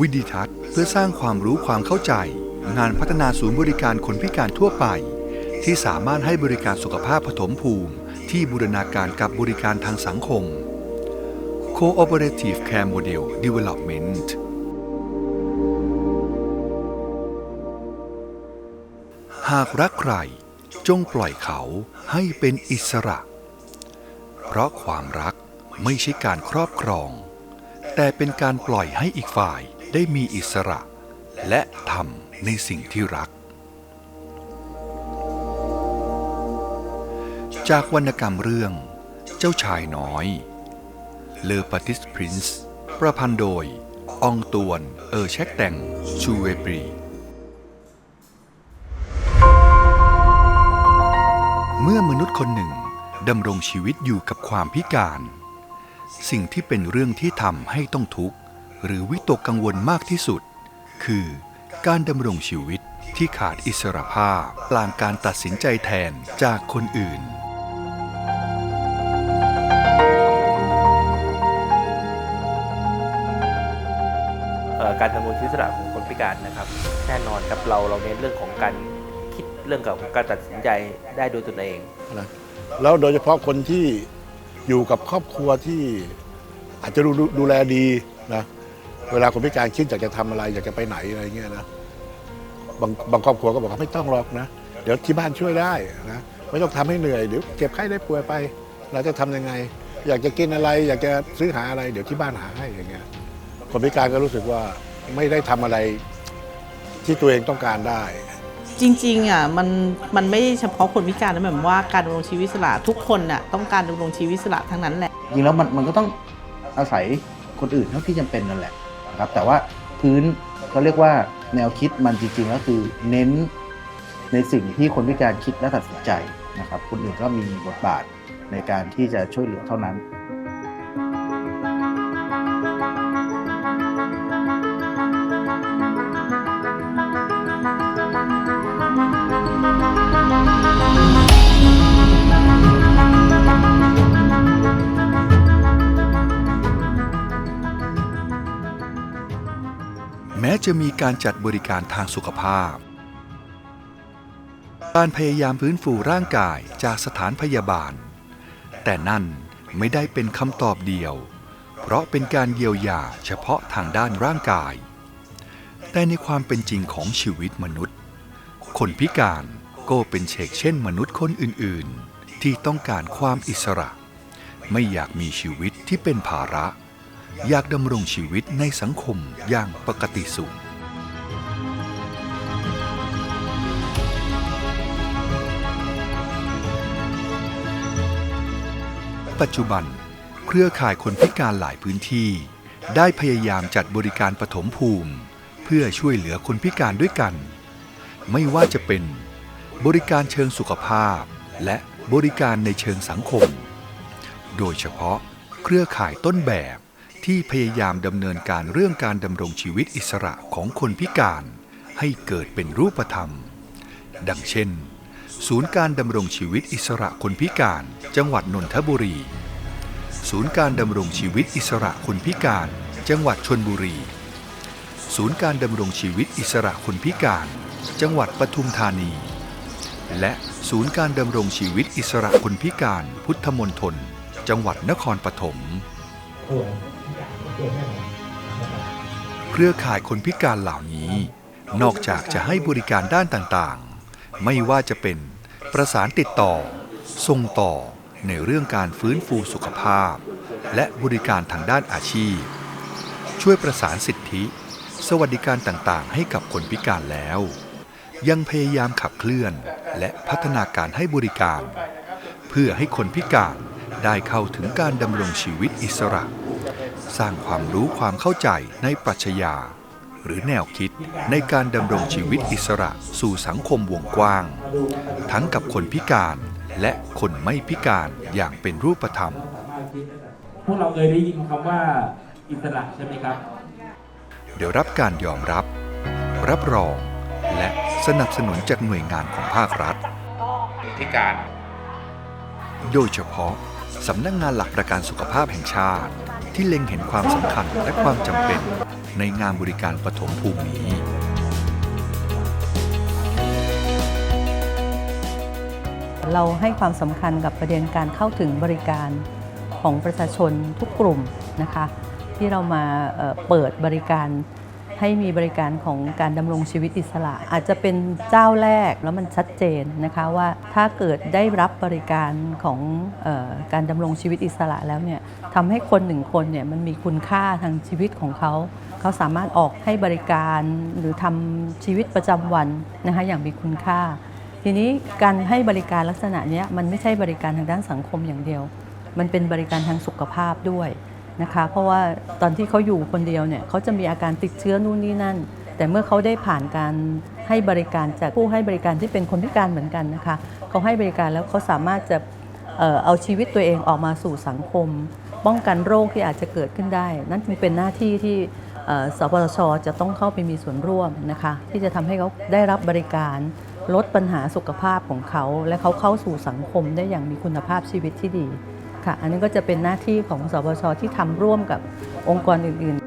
วิดิทัศน์เพื่อสร้างความรู้ความเข้าใจ งานพัฒนาศูนย์บริการคนพิการทั่วไป ที่สามารถให้บริการสุขภาพปฐมภูมิ ที่บูรณาการกับบริการทางสังคม Cooperative Care Model Development หากรักใคร จงปล่อยเขาให้เป็นอิสระ เพราะความรักไม่ใช่การครอบครอง แต่เป็นการปล่อยให้อีกฝ่าย ได้มีอิสระ และทำในสิ่งที่รัก จากวรรณกรรมเรื่อง เจ้าชายน้อยเลอปาติสพรินซ์ประพันธ์โดยอองตวน เออแชกแต่ง ชูเวบรี เมื่อมนุษย์คนหนึ่งดำรงชีวิตอยู่กับความพิการ สิ่งที่เป็นเรื่องที่ทำให้ต้องทุกข์ หรือวิตกกังวลมากที่สุด คือการดำรงชีวิตที่ขาดอิสรภาพกลางการตัดสินใจแทนจากคนอื่นเอ่อการดำรงชีวิตอิสระของคนพิการนะครับ แน่นอนครับเราเราเน้นเรื่องของการคิดเรื่องของการตัดสินใจได้โดยตนเองนะแล้วโดยเฉพาะคนที่อยู่กับครอบครัวที่อาจจะดูดูดูแลดีนะ เวลาคนพิการคิดอยากจะทำอะไร อยากจะไปไหนอะไรเงี้ยนะบางบางครอบครัวก็บอกว่าไม่ต้องหรอกนะ เดี๋ยวที่บ้านช่วยได้นะไม่ต้องทำให้เหนื่อยเดี๋ยวเจ็บไข้ได้ป่วยไป เราจะทำยังไง อยากจะกินอะไร อยากจะซื้อหาอะไร เดี๋ยวที่บ้านหาให้อย่างเงี้ยคนพิการก็รู้สึกว่าไม่ได้ทำอะไรที่ตัวเองต้องการได้ จริงๆอะมันมันไม่เฉพาะคนพิการนะหมายความว่าการดำรงชีวิตอิสระทุกคนน่ะต้องการดำรงชีวิตอิสระทั้งนั้นแหละจริงแล้วมันมันก็ต้องอาศัยคนอื่นเท่าที่จำเป็นนั่นแหละนะ ครับแต่ว่าพื้นเขาเรียกว่าแนวคิดมันจริงๆก็คือเน้นในสิ่งที่คนพิการคิดและตัดสินใจนะครับคนอื่นก็มีบทบาทในการที่จะช่วยเหลือเท่านั้น จะมีการจัดบริการทางสุขภาพ การพยายามฟื้นฟูร่างกายจากสถานพยาบาล แต่นั่นไม่ได้เป็นคำตอบเดียว เพราะเป็นการเยียวยาเฉพาะทางด้านร่างกาย แต่ในความเป็นจริงของชีวิตมนุษย์ คนพิการก็เป็นเชกเช่นมนุษย์คนอื่น ๆ ที่ต้องการความอิสระ ไม่อยากมีชีวิตที่เป็นภาระ อยากดำรงชีวิตในสังคมอย่างปกติสุขปัจจุบัน เครือข่ายคนพิการหลายพื้นที่ ได้พยายามจัดบริการปฐมภูมิ เพื่อช่วยเหลือคนพิการด้วยกัน ไม่ว่าจะเป็น บริการเชิงสุขภาพ และบริการในเชิงสังคม โดยเฉพาะเครือข่ายต้นแบบ ที่พยายามดำเนินการเรื่องการดำรงชีวิตอิสระของคนพิการให้เกิดเป็นรูปธรรม ดังเช่น ศูนย์การดำรงชีวิตอิสระคนพิการ จังหวัดนนทบุรี ศูนย์การดำรงชีวิตอิสระคนพิการ จังหวัดชนบุรี ศูนย์การดำรงชีวิตอิสระคนพิการ จังหวัดปทุมธานี และศูนย์การดำรงชีวิตอิสระคนพิการ พุทธมณฑลจังหวัดนครปฐม เครือข่ายคนพิการเหล่านี้ นอกจากจะให้บริการด้านต่างๆ ไม่ว่าจะเป็นประสานติดต่อ ส่งต่อในเรื่องการฟื้นฟูสุขภาพ และบริการทางด้านอาชีพ ช่วยประสานสิทธิ สวัสดิการต่างๆ ให้กับคนพิการแล้ว ยังพยายามขับเคลื่อนและพัฒนาการให้บริการ เพื่อให้คนพิการได้เข้าถึงการดำรงชีวิตอิสระ สร้างความรู้ความเข้าใจในปรัชญา หรือแนวคิดในการดำรงชีวิตอิสระสู่สังคมวงกว้าง ทั้งกับคนพิการและคนไม่พิการอย่างเป็นรูปธรรม พวกเราเคยได้ยินคำว่าอิสระใช่ไหมครับ เดี๋ยวรับการยอมรับ รับรอง และสนับสนุนจากหน่วยงานของภาครัฐ พิการ โดยเฉพาะ สำนักงงานหลักประกันสุขภาพแห่งชาติ ที่เล็งเห็นความสำคัญและความจำเป็นในงานบริการปฐมภูมินี้เราให้ความสำคัญกับประเด็นการเข้าถึงบริการของประชาชนทุกกลุ่มนะคะ ที่เรามาเอ่อเปิดบริการ ให้มีบริการของการดำรงชีวิตอิสระ อาจจะเป็นเจ้าแรกแล้วมันชัดเจนนะคะว่าถ้าเกิดได้รับบริการของออการดำรงชีวิตอิสระแล้วเนี่ยทำให้คนหนึ่งคนเนี่ยมันมีคุณค่าทางชีวิตของเขา เขาสามารถออกให้บริการหรือทำชีวิตประจำวันนะคะอย่างมีคุณค่า ทีนี้การให้บริการลักษณะนี้มันไม่ใช่บริการทางด้านสังคมอย่างเดียว มันเป็นบริการทางสุขภาพด้วย นะคะ เพราะว่าตอนที่เขาอยู่คนเดียวเนี่ยเขาจะมีอาการติดเชื้อนู่นนี่นั่น แต่เมื่อเขาได้ผ่านการให้บริการจากผู้ให้บริการที่เป็นคนพิการเหมือนกันนะคะเขาให้บริการแล้วเขาสามารถจะเอาชีวิตตัวเองออกมาสู่สังคม ป้องกันโรคที่อาจจะเกิดขึ้นได้ นั่นจึงเป็นหน้าที่ที่สปสชจะต้องเข้าไปมีส่วนร่วมนะคะ ที่จะทำให้เขาได้รับบริการลดปัญหาสุขภาพของเขา และเขาเข้าสู่สังคมได้อย่างมีคุณภาพชีวิตที่ดี ค่ะ อันนี้ก็จะเป็นหน้าที่ของสปชที่ทำร่วมกับองค์กรอื่น ๆ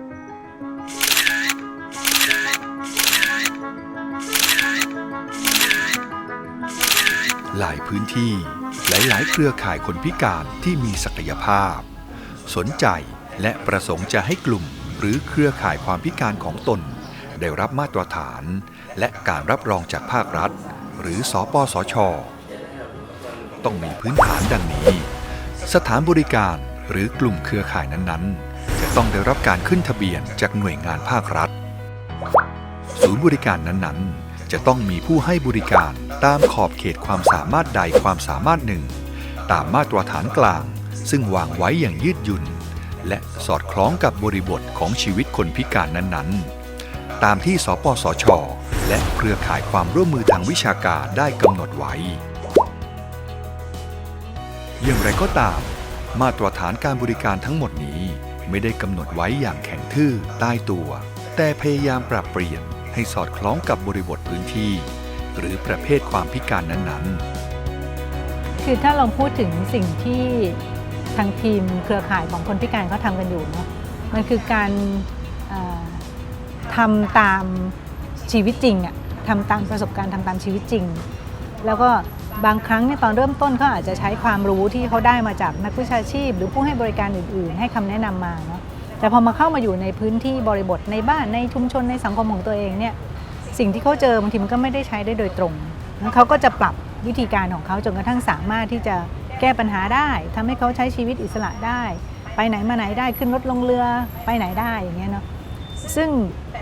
หลายพื้นที่หลาย ๆ เครือข่ายคนพิการที่มีศักยภาพ สนใจและประสงค์จะให้กลุ่มหรือเครือข่ายความพิการของตน ได้รับมาตรฐาน และการรับรองจากภาครัฐ หรือสอปสชต้องมีพื้นฐานดังนี้ สถานบริการหรือกลุ่มเครือข่ายนั้นๆ จะต้องได้รับการขึ้นทะเบียนจากหน่วยงานภาครัฐ ศูนย์บริการนั้นๆ จะต้องมีผู้ให้บริการตามขอบเขตความสามารถใดความสามารถหนึ่ง ตามมาตรฐานกลาง ซึ่งวางไว้อย่างยืดหยุ่น และสอดคล้องกับบริบทของชีวิตคนพิการนั้นๆ ตามที่สปสช และเครือข่ายความร่วมมือทางวิชาการได้กำหนดไว้ อย่างไรก็ตาม มาตรฐานการบริการทั้งหมดนี้ไม่ได้กำหนดไว้อย่างแข็งทื่อใต้ตัว แต่พยายามปรับเปลี่ยนให้สอดคล้องกับบริบทพื้นที่ หรือประเภทความพิการนั้นๆ คือถ้าเราพูดถึงสิ่งที่ทางทีมเครือข่ายของคนพิการเขาทำกันอยู่เนาะมันคือการทำตามชีวิตจริงอะทำตามประสบการณ์ทำตามชีวิตจริง แล้วก็ บางครั้งเนี่ยตอนเริ่มต้นเขาอาจจะใช้ความรู้ที่เขาได้มาจากนักวิชาชีพ หรือผู้ให้บริการอื่น ๆ ให้คำแนะนำมาเนาะแต่พอมาเข้ามาอยู่ในพื้นที่บริบทในบ้านในชุมชนในสังคมของตัวเองเนี่ยสิ่งที่เขาเจอบางทีมันก็ไม่ได้ใช้ได้โดยตรงเขาก็จะปรับวิธีการของเขาจนกระทั่งสามารถที่จะแก้ปัญหาได้ทำให้เขาใช้ชีวิตอิสระได้ ไปไหนมาไหนได้ขึ้นรถลงเรือไปไหนได้อย่างเงี้ยเนาะซึ่ง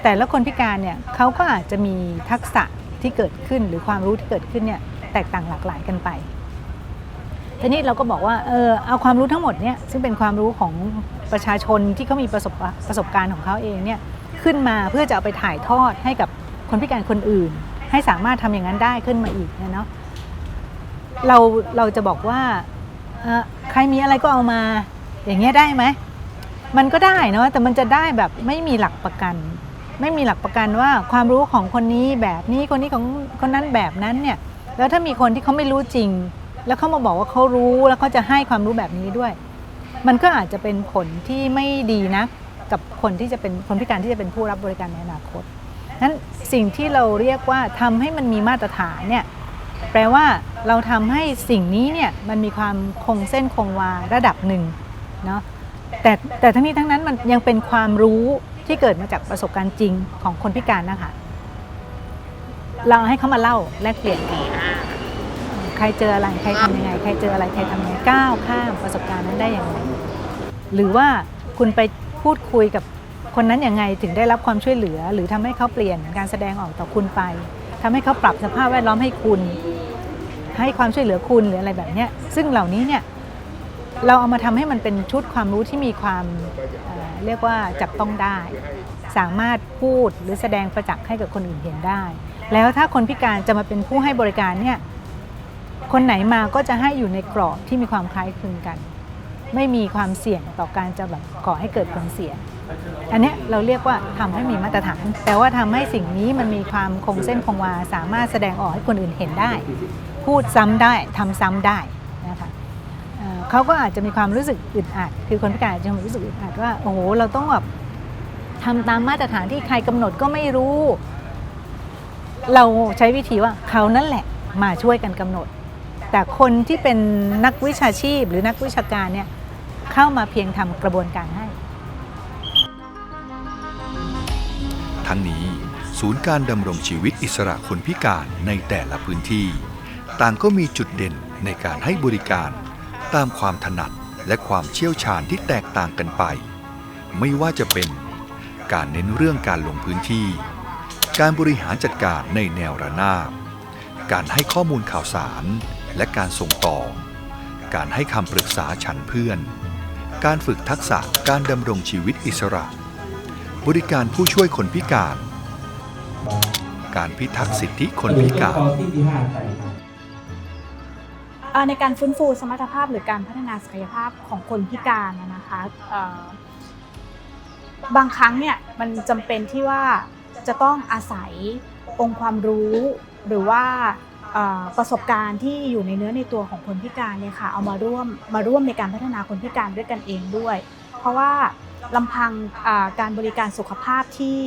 แต่ละคนพิการเนี่ยเขาก็อาจจะมีทักษะที่เกิดขึ้นหรือความรู้ที่เกิดขึ้นเนี่ย แตกต่างหลากหลายกันไปทีนี้เราก็บอกว่าเออเอาความรู้ทั้งหมดเนี่ยซึ่งเป็นความรู้ของประชาชนที่เขามีประสบประสบการณ์ของเขาเองเนี่ยขึ้นมาเพื่อจะเอาไปถ่ายทอดให้กับคนพิการคนอื่น ให้สามารถทำอย่างนั้นได้ขึ้นมาอีกเนี่ยเนาะเราเราจะบอกว่าเออใครมีอะไรก็เอามาอย่างเงี้ยได้ไหมมันก็ได้เนาะแต่มันจะได้แบบไม่มีหลักประกัน ไม่มีหลักประกันว่าความรู้ของคนนี้แบบนี้คนนี้ของคนนั้นแบบนั้นเนี่ย แล้วถ้ามีคนที่เขาไม่รู้จริง แล้วเขามาบอกว่าเขารู้แล้วเขาจะให้ความรู้แบบนี้ด้วย มันก็อาจจะเป็นผลที่ไม่ดีนะกับคนที่จะเป็นคนพิการที่จะเป็นผู้รับบริการในอนาคตนั้นสิ่งที่เราเรียกว่าทำให้มันมีมาตรฐานเนี่ยแปลว่าเราทำให้สิ่งนี้เนี่ยมันมีความคงเส้นคงวาระดับหนึ่งเนาะแต่แต่ทั้งนี้ทั้งนั้นมันยังเป็นความรู้ที่เกิดมาจากประสบการณ์จริงของคนพิการนะคะ เราให้เขามาเล่าแลกเปลี่ยนกัน ใครเจออะไรใครทำยังไง ใครเจออะไรใครทำยังไงก้าวข้ามประสบการณ์นั้นได้อย่างไรหรือว่าคุณไปพูดคุยกับคนนั้นยังไงถึงได้รับความช่วยเหลือ หรือทำให้เขาเปลี่ยนการแสดงออกต่อคุณไปทำให้เขาปรับสภาพแวดล้อมให้คุณ ให้ความช่วยเหลือคุณหรืออะไรแบบนี้ซึ่งเหล่านี้เนี่ยเราเอามาทำให้มันเป็นชุดความรู้ที่มีความเรียกว่าจับต้องได้ สามารถพูดหรือแสดงประจักษ์ให้กับคนอื่นเห็นได้ แล้วถ้าคนพิการจะมาเป็นผู้ให้บริการเนี่ย คนไหนมาก็จะให้อยู่ในกรอบที่มีความคล้ายคลึงกัน ไม่มีความเสี่ยงต่อการจะแบบก่อให้เกิดผลเสีย อันนี้เราเรียกว่าทำให้มีมาตรฐาน แต่ว่าทำให้สิ่งนี้มันมีความคงเส้นคงวาสามารถแสดงออกให้คนอื่นเห็นได้ พูดซ้ำได้ทำซ้ำได้นะคะเขาก็อาจจะมีความรู้สึกอึดอัดคือคนพิการจะมีความรู้สึกอึดอัดว่าโอ้โหเราต้องแบบททำตามมาตรฐานที่ใครกำหนดก็ไม่รู้ เราใช้วิธีว่าเขานั่นแหละมาช่วยกันกำหนด แต่คนที่เป็นนักวิชาชีพหรือนักวิชาการเนี่ยเข้ามาเพียงทำกระบวนการให้ ทั้งนี้ศูนย์การดำรงชีวิตอิสระคนพิการในแต่ละพื้นที่ ต่างก็มีจุดเด่นในการให้บริการ ตามความถนัดและความเชี่ยวชาญที่แตกต่างกันไป ไม่ว่าจะเป็นการเน้นเรื่องการลงพื้นที่ การบริหารจัดการในแนวระนาบ การให้ข้อมูลข่าวสาร และการส่งต่อ การให้คำปรึกษาฉันเพื่อน การฝึกทักษะการดำรงชีวิตอิสระ บริการผู้ช่วยคนพิการ การพิทักษ์สิทธิคนพิการในการฟื้นฟูสมรรถภาพหรือการพัฒนาศักยภาพของคนพิการนะคะบางครั้งเนี่ยมันจำเป็นที่ว่าจะต้องอาศัยองค์ความรู้หรือว่า ประสบการณ์ที่อยู่ในเนื้อในตัวของคนพิการเนี่ยค่ะเอามาร่วมมาร่วมในการพัฒนาคนพิการด้วยกันเองด้วย เพราะว่าลำพังการบริการสุขภาพที่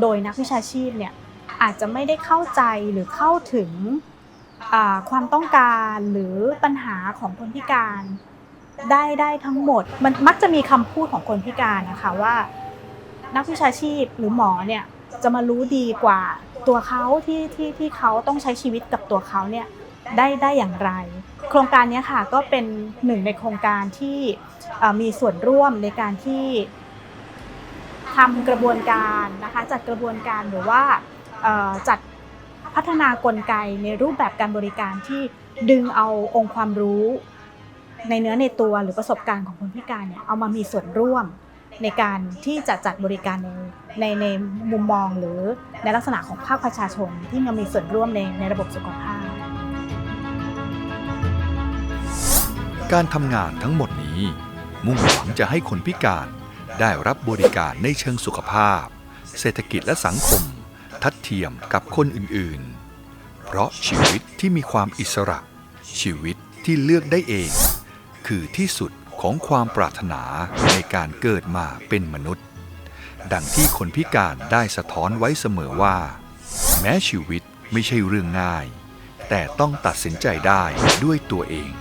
โดยนักวิชาชีพเนี่ยอาจจะไม่ได้เข้าใจหรือเข้าถึงความต้องการหรือปัญหาของคนพิการได้ได้ทั้งหมด มันมักจะมีคำพูดของคนพิการนะคะว่า นักวิชาชีพหรือหมอเนี่ย จะมารู้ดีกว่าตัวเขาที่ที่ที่เขาต้องใช้ชีวิตกับตัวเขาเนี่ยได้ได้อย่างไร โครงการนี้ค่ะก็เป็นหนึ่งในโครงการที่มีส่วนร่วมในการที่ทำกระบวนการนะคะจัดกระบวนการหรือว่าจัดพัฒนากลไกในรูปแบบการบริการที่ดึงเอาองค์ความรู้ในเนื้อในตัวหรือประสบการณ์ของคนพิการเนี่ยเอามามีส่วนร่วม ในการที่จะจัดบริการในในในมุมมองหรือในลักษณะของภาคประชาชนที่มามีส่วนร่วมในในระบบสุขภาพ การทำงานทั้งหมดนี้ มุ่งหวังจะให้คนพิการได้รับบริการในเชิงสุขภาพ เศรษฐกิจและสังคม ทัดเทียมกับคนอื่นๆ เพราะชีวิตที่มีความอิสระ ชีวิตที่เลือกได้เอง คือที่สุด ของความปรารถนาในการเกิดมาเป็นมนุษย์ ดังที่คนพิการได้สะท้อนไว้เสมอว่า แม้ชีวิตไม่ใช่เรื่องง่าย แต่ต้องตัดสินใจได้ด้วยตัวเอง